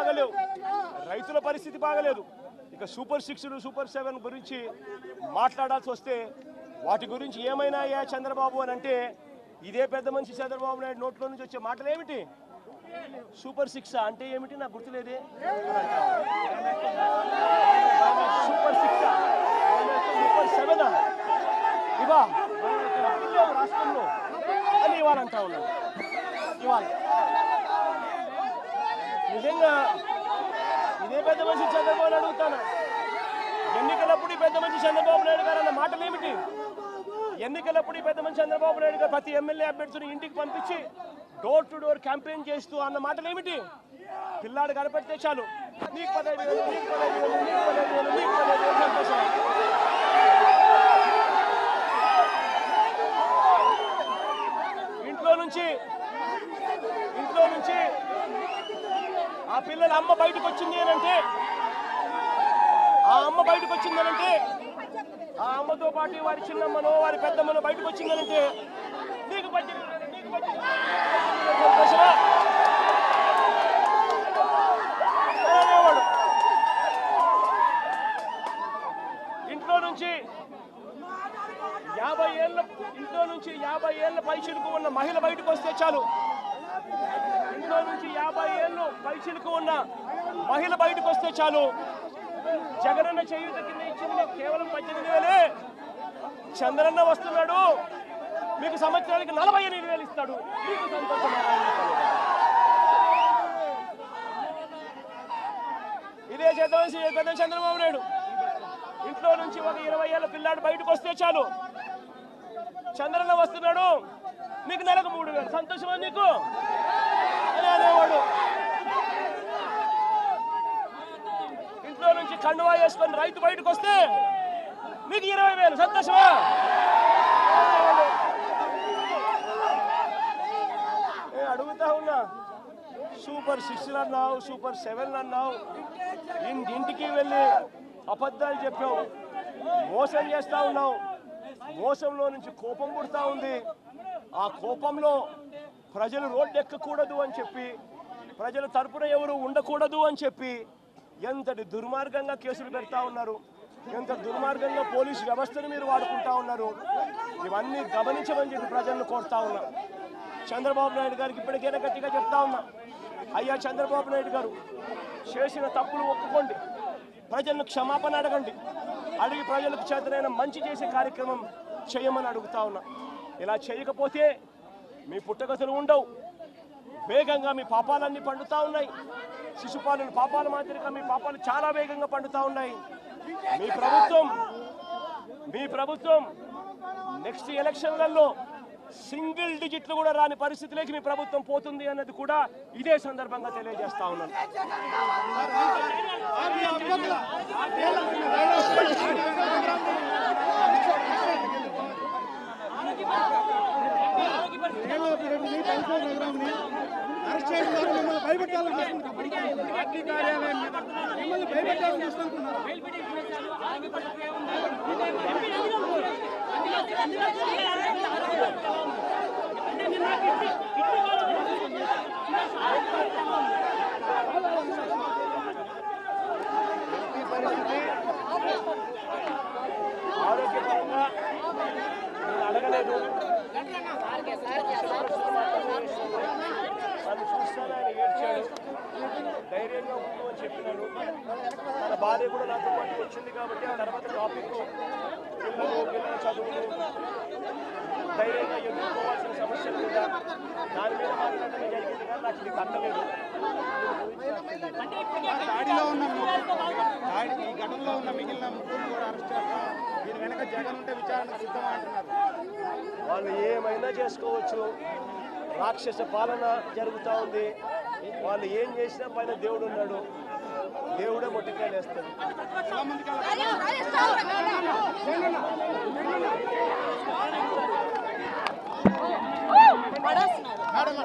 బాగలేవు. రైతుల పరిస్థితి బాగలేదు. ఇక సూపర్ సిక్స్ సూపర్ సెవెన్ గురించి మాట్లాడాల్సి వస్తే వాటి గురించి ఏమైనా అయ్యా చంద్రబాబు అని అంటే ఇదే పెద్ద మనిషి చంద్రబాబు నాయుడు నోట్లో నుంచి వచ్చే మాటలు ఏమిటి సూపర్ సిక్స్ అంటే ఏమిటి? నాకు గుర్తులేదే. సూపర్ సిక్స్ సూపర్ సెవెన్ ఇవా? రాష్ట్రంలో అని ఇవాళ అంటా ఉన్నాను ఇవాళ నిజంగా ఇదే పెద్ద మనిషి చంద్రబాబు అడుగుతాను? ఎన్నికలప్పుడు పెద్ద మనిషి చంద్రబాబు నాయుడు గారు అన్న మాటలు ఏమిటి? ఎన్నికలప్పుడు పెద్ద మనిషి చంద్రబాబు నాయుడు గారు ప్రతి ఎమ్మెల్యే అభ్యర్థిని ఇంటికి పంపించి డోర్ టు డోర్ క్యాంపెయిన్ చేస్తూ అన్న మాటలు ఏమిటి? పిల్లాడు కనపడితే చాలు. నీకు పదహైదు వేలు నీకు పదహైదు వేలు నీకు పదహైదు వేలు నీకు పదహైదు వేలు సంతోషం. ఇంట్లో నుంచి ఇంట్లో నుంచి ఆ పిల్లల అమ్మ బయటకు వచ్చింది అంటే ఆ అమ్మ బయటకు వచ్చిందనంటే ఆ అమ్మతో పాటు వారి చిన్నమ్మనో వారి పెద్దమ్మనో బయటకు వచ్చిందనంటే నీకు అనేవాడు. ఇంట్లో నుంచి యాభై ఏళ్ళ ఇంట్లో నుంచి యాభై ఏళ్ళ పైచిలుకు ఉన్న మహిళ బయటకు వస్తే చాలు ఇంట్లో నుంచి యాభై ఏళ్ళు పైచిలుకు ఉన్న మహిళ బయటకు వస్తే చాలు. జగనన్న చేయుత కింద ఇచ్చిన కేవలం పద్దెనిమిది వేలే. చంద్రన్న వస్తున్నాడు. మీకు సంవత్సరానికి నలభై ఎనిమిది వేలు ఇస్తాడు. మీకు సంతోషం ఇదే చేద్దాం పెద్ద చంద్రబాబు నాయుడు. ఇంట్లో నుంచి ఒక ఇరవై ఏళ్ళ పిల్లాడు బయటకు వస్తే చాలు. చంద్రన్న వస్తున్నాడు. నీకు నెలకు మూడు వేలు. సంతోషమా నీకు? అని అనేవాడు ఇంట్లో నుంచి కండువా వేసుకొని రైతు బయటకు వస్తే మీకు ఇరవై వేలు. సంతోషమా? నేను అడుగుతా ఉన్నా. సూపర్ సిక్స్ అన్నావు సూపర్ సెవెన్ అన్నావు. ఇంటికి వెళ్ళి అబద్ధాలు చెప్పావు మోసం చేస్తా ఉన్నావు. మోసంలో నుంచి కోపం పుడతా ఉంది. ఆ కోపంలో ప్రజలు రోడ్డు ఎక్కకూడదు అని చెప్పి ప్రజల తరపున ఎవరు ఉండకూడదు అని చెప్పి ఎంతటి దుర్మార్గంగా కేసులు పెడతా ఉన్నారు. ఎంత దుర్మార్గంగా పోలీసు వ్యవస్థను మీరు వాడుకుంటా ఉన్నారు. ఇవన్నీ గమనించమని చెప్పి ప్రజలను కోరుతా ఉన్నా. చంద్రబాబు నాయుడు గారికి ఇప్పటికైనా గట్టిగా చెప్తా ఉన్నా. అయ్యా చంద్రబాబు నాయుడు గారు చేసిన తప్పులు ఒప్పుకోండి. ప్రజలను క్షమాపణ అడగండి. అడిగి ప్రజలకు చేతనైన మంచి చేసే కార్యక్రమం చేయమని అడుగుతా ఉన్నా. ఇలా చేయకపోతే మీ పుట్టగతులు ఉండవు. వేగంగా మీ పాపాలన్నీ పండుతా ఉన్నాయి. శిశుపాలు పాపాల మాదిరిగా మీ పాపాలు చాలా వేగంగా పండుతా ఉన్నాయి. మీ ప్రభుత్వం మీ ప్రభుత్వం నెక్స్ట్ ఎలక్షన్లలో సింగిల్ డిజిట్లు కూడా రాని పరిస్థితిలోకి మీ ప్రభుత్వం పోతుంది అన్నది కూడా ఇదే సందర్భంగా తెలియజేస్తా ఉన్నాను. అరెస్ట్ చేయడం ద్వారా మిమ్మల్ని భయపెట్టాలని భయపెట్టాలని ఆరోగ్యపరంగా అడగలేదు. నన్ను చూస్తాను ఆయన ఏడ్చాడు ధైర్యంగా ఉండు అని చెప్పినాను తన భార్య కూడా నాతో పాటు వచ్చింది కాబట్టి ఆ తర్వాత టాపిక్ పిల్లలు పిల్లల చదువులు ధైర్యంగా ఎదుర్కోవాల్సిన సమస్యల మీద దాని మీద మాట్లాడడం జరిగింది కానీ నాకు ఇది దాడిలో ఉన్న ఈ ఘటనలో ఉన్న మిగిలిన ముగ్గురు కూడా అరెస్ట్ చేస్తాం వెనక జగన్ ఉంటే విచారణ సిద్ధం అంటున్నారు? వాళ్ళు ఏమైనా చేసుకోవచ్చు. రాక్షస పాలన జరుగుతూ ఉంది. వాళ్ళు ఏం చేసినా పైన దేవుడు ఉన్నాడు. దేవుడే మొట్టకాయలు వేస్తాడు మేడం